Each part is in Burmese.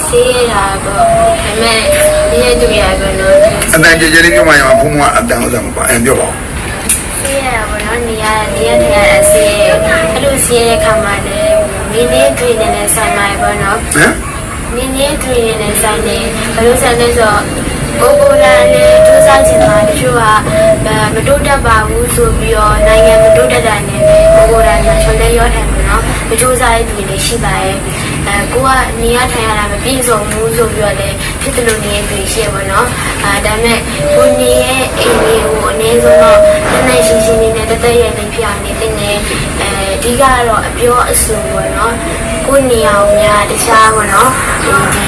ဆေးရတာပေါ့ဒါပေမဲ့ဒီရဲ့သူရပေါ့နော်အတန်ကြဲကြဲလေးပြောမှရမှာဘုံဘုံကအတန်ဥစ္စာမပါအရင်ပြောပါဦးဆေးရတာပေါ့နော်နေရနေရနေရအဆေးအဲ့လိုဆေးရတဲ့ခါမှာလည်းမင်းလေးတွေ့နေတဲ့ဆိုင်မှာပေါ့နော်ဟမ်နင်းနေတွေ့နေတဲ့ဆိုင်နေဘယ်လိုဆိုင်လဲဆိုတော့ဘိုးဘိုးလာနဲ့စူးစမ်းချင်တာတချို့ကမတိုးတက်ပါဘူးဆိုပြီးတော့နိုင်ငံမတိုးတက်တာနဲ့ပဲဘိုးဘိုးလာမှာချော်လဲရောထိုင်မှာနော်မစူးစမ်းတဲ့သူတွေရှိပါရဲ့ အဲကိုကနေရထိုင်ရတာမပြည့်စုံဘူးဆိုပြီးတော့လည်းဖြစ်တယ်လို့နေနေရှိရပါတော့အဲဒါပေမဲ့ကိုနေရဲ့အိမ်လေးကိုအနည်းဆုံးတော့တနေ့ရှိရှိနေနဲ့တသက်ရဲ့လေးဖြစ်အောင်နေတင်နေ အဲဒီကတော့အပြောအဆိုပေါ့နော်ကိုနေအောင်များတခြားပေါ့နော်ဒီဒီ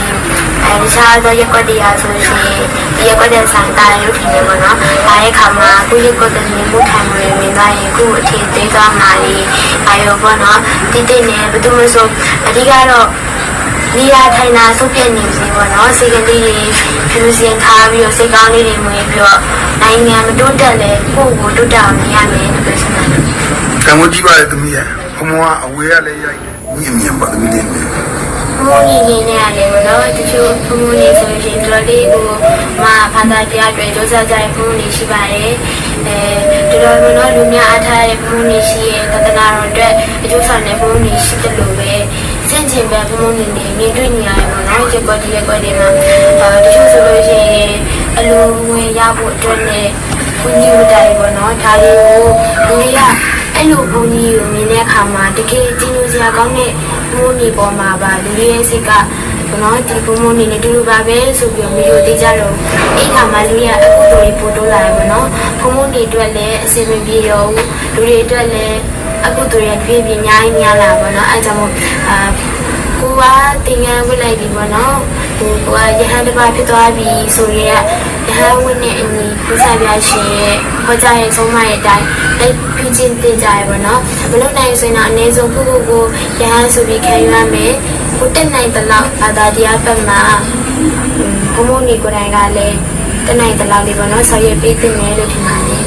အဲတခြားသောရက်ွက်တရားဆိုလို့ရှိရင်ဒီရက်ွက်တဲ့ဆိုင်တာရုပ်ထင်နေပေါ့နော်။ဒါရဲ့ခါမှာကိုရက်ွက်တဲ့နေမှုခံမှုတွေမြင်သွားရင်ကိုအထင်သေးသွားမှလေအာရောပေါ့နော်။တိတိနဲ့ဘယ်သူမှဆိုအဓိကတော့နေရာထိုင်တာဆုတ်ပြနေစီပေါ့နော်။စိတ်ကလေးတွေဖြူစင်ထားပြီးတော့စိတ်ကောင်းလေးတွေမွေးပြီးတော့နိုင်ငံမတိုးတက်လဲကိုယ့်ကိုတိုးတက်အောင်နေရမယ်လို့ပြောချင်ပါတယ်။ ကံမကြီးပါလေသမီးရဘုံဘုံကအဝေးကလည်းရိုက်တယ်မြင်မြင်ပါသမီးလေးမြင်ဘုံကြီးကြီးနဲ့ရတယ်ဘနော်တချို့ဘုံကြီးဆိုရင်တော်တော်လေးကိုမဘာသာတရားတွေစူးစမ်းကြတဲ့ဘုံကြီးရှိပါတယ်အဲတော်တော်များလူများအားထားတဲ့ဘုံကြီးရှိရဲ့တသနာတော်အတွက်အကျိုးဆောင်တဲ့ဘုံကြီးရှိတယ်လို့ပဲစင်ချင်ပဲဘုံကြီးနေမြင်တွေ့နေရတယ်ပေါ့နော်ဒီကောဒီရဲ့ကောဒီမှာအဲတချို့ဆိုလို့ရှိရင်အလိုဝင်ရဖို့အတွက်နဲ့ဘုံကြီးဝတ်တယ်ပေါ့နော်ဒါလေးကိုလူတွေက အဲ့လိုဘုံကြီးကိုမြင်တဲ့အခါမှာတကယ်ကြည်ညိုစရာကောင်းတဲ့ဘုံကြီးပေါ်မှာပါလူတွေရဲ့စိတ်ကဘနော်ဒီဘုံဘုံနေနဲ့တူတူပါပဲဆိုပြီးတော့မျိုးသေးကြတော့အဲ့ခါမှာလူတွေကအကုသိုလ်တွေပို့တိုးလာတယ်ပေါ့နော်ဘုံဘုံတွေအတွက်လည်းအစီအမံပြေရောလူတွေအတွက်လည်းအကုသိုလ်တွေပြည့်ပြည့်များကြီးများလာပေါ့နော်အဲကြောင့်မို့အာကိုကတင်ငန်းဝစ်လိုက်ပြီပေါ့နော် ဟိုကိုကရဟန်းတစ်ပါးဖြစ်သွားပြီဆိုရင်ရဟန်းဝစ်နဲ့အညီပြသပြရှင်ရဲ့ဟောကြားရဲ့ဆုံးမရဲ့အတိုင်းလိုက်ပြုချင်းတင်ကြရပါတော့မလို့နိုင်ဆိုရင်တော့အနည်းဆုံးခုခုကိုရဟန်းဆိုပြီးခံယူရမယ်ဟိုတက်နိုင်တဲ့လောက်ဘာသာတရားဘက်မှာဘုံဘုံနေကိုယ်တိုင်ကလည်းတက်နိုင်တဲ့လောက်လေးပေါ့နော်ဆောက်ရပေးတင်တယ်လို့ထင်ပါတယ်